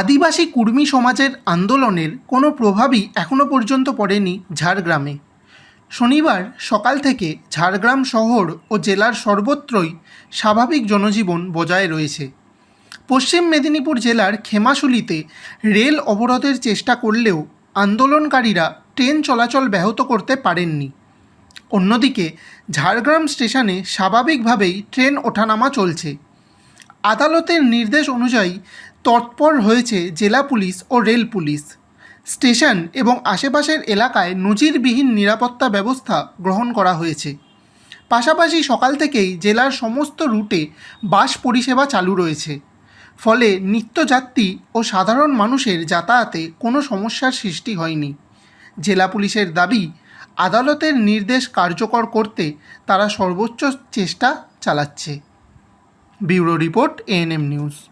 আদিবাসী কুর্মী সমাজের আন্দোলনের কোনো প্রভাবই এখনও পর্যন্ত পড়েনি ঝাড়গ্রামে। শনিবার সকাল থেকে ঝাড়গ্রাম শহর ও জেলার সর্বত্রই স্বাভাবিক জনজীবন বজায় রয়েছে। পশ্চিম মেদিনীপুর জেলার খেমাশুলিতে রেল অবরোধের চেষ্টা করলেও আন্দোলনকারীরা ট্রেন চলাচল ব্যাহত করতে পারেননি। অন্যদিকে ঝাড়গ্রাম স্টেশনে স্বাভাবিকভাবেই ট্রেন ওঠানামা চলছে। আদালতের নির্দেশ অনুযায়ী তৎপর হয়েছে জেলা পুলিশ ও রেল পুলিশ। স্টেশন এবং আশেপাশের এলাকায় নজিরবিহীন নিরাপত্তা ব্যবস্থা গ্রহণ করা হয়েছে। পাশাপাশি সকাল থেকেই জেলার সমস্ত রুটে বাস পরিষেবা চালু রয়েছে। ফলে নিত্যযাত্রী ও সাধারণ মানুষের যাতায়াতে কোনো সমস্যার সৃষ্টি হয়নি। জেলা পুলিশের দাবি, আদালতের নির্দেশ কার্যকর করতে তারা সর্বোচ্চ চেষ্টা চালাচ্ছে। Bureau report ANM news.